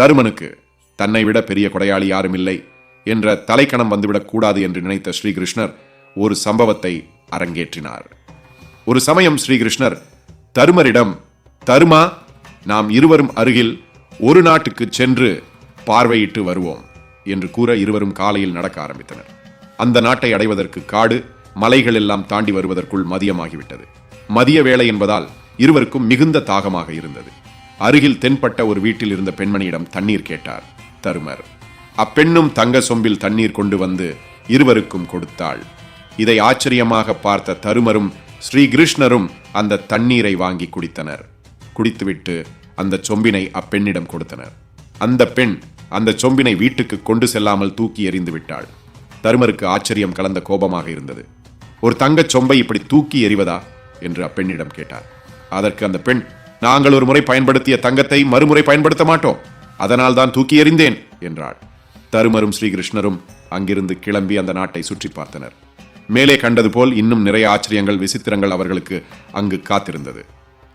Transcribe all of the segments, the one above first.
தருமனுக்கு தன்னை விட பெரிய கொடையாளி யாரும் இல்லை என்ற தலைக்கணம் வந்துவிடக் கூடாது என்று நினைத்த ஸ்ரீகிருஷ்ணர் ஒரு சம்பவத்தை அரங்கேற்றினார். ஒரு சமயம் ஸ்ரீகிருஷ்ணர் தருமரிடம் தருமா நாம் இருவரும் அருகில் ஒரு நாட்டுக்கு சென்று பார்வையிட்டு வருவோம் என்று கூற இருவரும் காலையில் நடக்க ஆரம்பித்தனர். அந்த நாட்டை அடைவதற்கு காடு மலைகள் எல்லாம் தாண்டி வருவதற்குள் மதியமாகிவிட்டது. மதிய வேலை என்பதால் இருவருக்கும் மிகுந்த தாகமாக இருந்தது. அருகில் தென்பட்ட ஒரு வீட்டில் இருந்த பெண்மணியிடம் தண்ணீர் கேட்டார். தருமர் அப்பெண்ணும் தங்க சொம்பில் தண்ணீர் கொண்டு வந்து இருவருக்கும் கொடுத்தாள். இதை ஆச்சரியமாக பார்த்த தருமரும் ஸ்ரீகிருஷ்ணரும் அந்த தண்ணீரை வாங்கி குடித்தனர். குடித்துவிட்டு அந்த சொம்பினை அப்பெண்ணிடம் கொடுத்தனர். அந்த பெண் அந்த சொம்பினை வீட்டுக்கு கொண்டு செல்லாமல் தூக்கி எறிந்து விட்டாள். தருமருக்கு ஆச்சரியம் கலந்த கோபமாக இருந்தது. ஒரு தங்கச் சொம்பை இப்படி தூக்கி எறிவதா? என்று அப்பெண்ணிடம் கேட்டார். அதற்கு அந்த பெண் நாங்கள் ஒரு முறை பயன்படுத்திய தங்கத்தை மறுமுறை பயன்படுத்த மாட்டோம். அதனால் தான் தூக்கி எறிந்தேன் என்றாள். தருமரும் ஸ்ரீகிருஷ்ணரும் அங்கிருந்து கிளம்பி அந்த நாட்டை சுற்றி பார்த்தனர். மேலே கண்டது போல் இன்னும் நிறைய ஆச்சரியங்கள் விசித்திரங்கள் அவர்களுக்கு அங்கு காத்திருந்தது.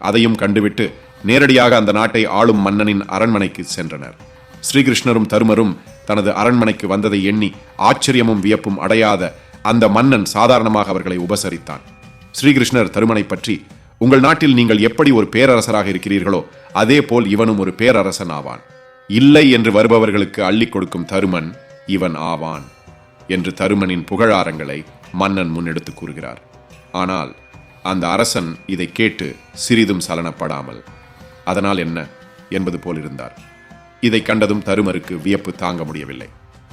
அதையும் கண்டுவிட்டு நேரடியாக அந்த நாட்டை ஆளும் மன்னனின் அரண்மனைக்கு சென்றனர். ஸ்ரீகிருஷ்ணரும் தருமரும் தனது அரண்மனைக்கு வந்ததை எண்ணி ஆச்சரியமும் வியப்பும் அடையாத அந்த மன்னன் சாதாரணமாக அவர்களை உபசரித்தான். ஸ்ரீகிருஷ்ணர் தருமனை பற்றி உங்கள் நாட்டில் நீங்கள் எப்படி ஒரு பேரரசராக இருக்கிறீர்களோ அதே போல் இவனும் ஒரு பேரரசன் ஆவான் இல்லை என்று வருபவர்களுக்கு அள்ளிக் கொடுக்கும் தருமன் இவன் ஆவான் என்று தருமனின் புகழாரங்களை மன்னன் முன்னெடுத்து கூறுகிறார். ஆனால் அந்த அரசன் இதை கேட்டு சிறிதும் சலனப்படாமல் அதனால் என்ன? என்பது போல் இருந்தார். இதை கண்டதும் தருமருக்கு வியப்பு தாங்க முடியவில்லை.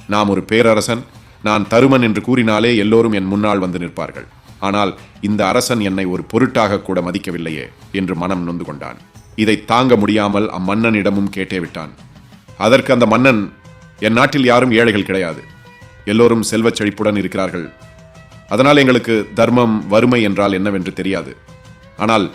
நாம் ஒரு பேரரசன் நான் தருமன் என்று கூறினாலே எல்லோரும் என் முன்னால் வந்து நிற்பார்கள். ஆனால் இந்த அரசன் என்னை ஒரு பொருட்டாக கூட மதிக்கவில்லையே என்று மனம் நொந்து கொண்டான். இதை தாங்க முடியாமல் அம்மன்னனிடமும் கேட்டே விட்டான். அதற்கு அந்த மன்னன் என் நாட்டில் யாரும் ஏழைகள் கிடையாது. எல்லோரும் செல்வச் செழிப்புடன் இருக்கிறார்கள். அதனால் எங்களுக்கு தர்மம் வறுமை என்றால் என்னவென்று தெரியாது. ஆனால்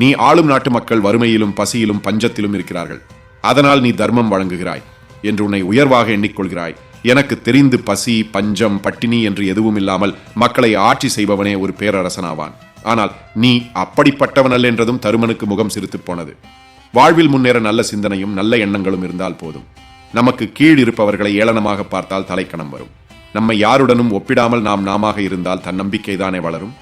நீ ஆளும் நாட்டு மக்கள் வறுமையிலும் பசியிலும் பஞ்சத்திலும் இருக்கிறார்கள். அதனால் நீ தர்மம் வழங்குகிறாய் என்று உன்னை உயர்வாக எண்ணிக்கொள்கிறாய். எனக்கு தெரிந்து பசி பஞ்சம் பட்டினி என்று எதுவும் இல்லாமல் மக்களை ஆட்சி செய்பவனே ஒரு பேரரசனாவான். ஆனால் நீ அப்படிப்பட்டவன் அல்ல என்றதும் தருமனுக்கு முகம் சிரித்து போனது. வாழ்வில் முன்னேற நல்ல சிந்தனையும் நல்ல எண்ணங்களும் இருந்தால் போதும். நமக்கு கீழ் இருப்பவர்களை ஏளனமாக பார்த்தால் தலைக்கணம் வரும். நம்மை யாருடனும் ஒப்பிடாமல் நாம் நாமாக இருந்தால் தன்னம்பிக்கைதானே வளரும்.